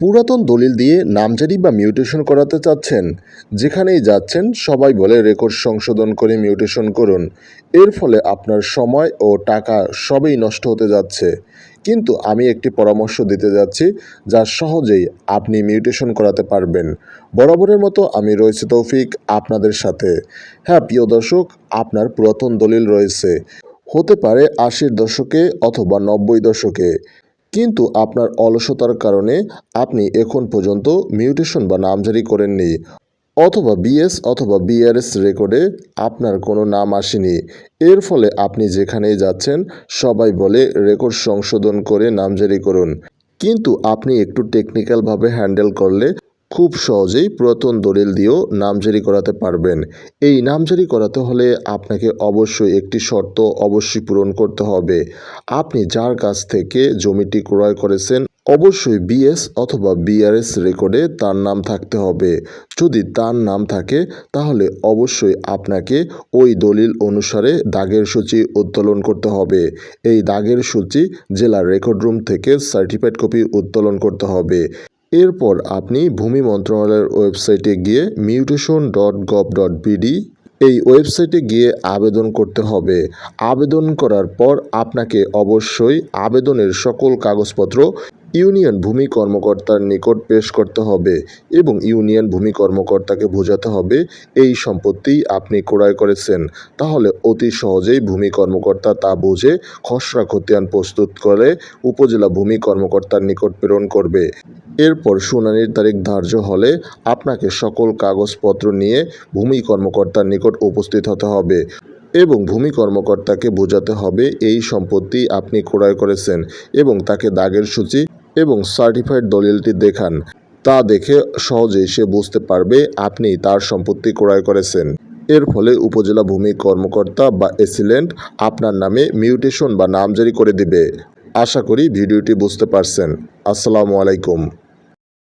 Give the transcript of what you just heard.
পুরাতন দলিল দিয়ে নামজারি বা মিউটেশন করাতে চাচ্ছেন। যেখানেই যাচ্ছেন, সবাই বলে রেকর্ড সংশোধন করে মিউটেশন করুন। এর ফলে আপনার সময় ও টাকা সবই নষ্ট হতে যাচ্ছে। কিন্তু আমি একটি পরামর্শ দিতে যাচ্ছি, যা সহজেই আপনি মিউটেশন করাতে পারবেন। বরাবরের মতো আমি রয়েছে তৌফিক আপনাদের সাথে। হ্যাঁ প্রিয় দর্শক, আপনার পুরাতন দলিল রয়েছে। হতে পারে আশির দশকে অথবা নব্বই দশকে। কিন্তু আপনার অলসতার কারণে আপনি এখন পর্যন্ত মিউটেশন বা নামজারি করেননি। অথবা বিএস অথবা বিআরএস রেকর্ডে আপনার কোনো নাম আসেনি। এর ফলে আপনি যেখানেই যাচ্ছেন, সবাই বলে রেকর্ড সংশোধন করে নামজারি করুন। কিন্তু আপনি একটু টেকনিক্যালভাবে হ্যান্ডেল করলে খুব সহজেই পুরাতন দলিল দিয়েও নামজারি করাতে পারবেন। এই নামজারি করাতে হলে আপনাকে অবশ্যই একটি শর্ত অবশ্যই পূরণ করতে হবে। আপনি যার কাছ থেকে জমিটি ক্রয় করেছেন, অবশ্যই বিএস অথবা বিআরএস রেকর্ডে তার নাম থাকতে হবে। যদি তার নাম থাকে, তাহলে অবশ্যই আপনাকে ওই দলিল অনুসারে দাগের সূচি উত্তোলন করতে হবে। এই দাগের সূচি জেলা রেকর্ড রুম থেকে সার্টিফাইড কপি উত্তোলন করতে হবে। এরপর আপনি ভূমি মন্ত্রণালয়ের ওয়েবসাইটে গিয়ে mutation dot gov dot BD এই ওয়েবসাইটে গিয়ে আবেদন করতে হবে। আবেদন করার পর আপনাকে অবশ্যই আবেদনের সকল কাগজপত্র ইউনিয়ন ভূমি কর্মকর্তার নিকট পেশ করতে হবে এবং ইউনিয়ন ভূমি কর্মকর্তাকে বোঝাতে হবে, এই সম্পত্তি আপনি ক্রয় করেছেন তাহলে অতি সহজেই ভূমি কর্মকর্তা তা বুঝে খসড়া খতিয়ান প্রস্তুত করে উপজেলা ভূমি কর্মকর্তার নিকট প্রেরণ করবে। এরপর শুনানির তারিখ ধার্য হলে আপনাকে সকল কাগজপত্র নিয়ে ভূমি কর্মকর্তার নিকট উপস্থিত হতে হবে এবং ভূমি কর্মকর্তাকে বোঝাতে হবে, এই সম্পত্তি আপনি ক্রয় করেছেন এবং তাকে দাগের সূচি এবং সার্টিফাইড দলিলটি দেখান। তা দেখে সহজেই সে বুঝতে পারবে আপনি তার সম্পত্তি ক্রয় করেছেন। এর ফলে উপজেলা ভূমি কর্মকর্তা বা এসিলেন্ট আপনার নামে মিউটেশন বা নাম জারি করে দিবে। আশা করি ভিডিওটি বুঝতে পারছেন। আসসালামু আলাইকুম।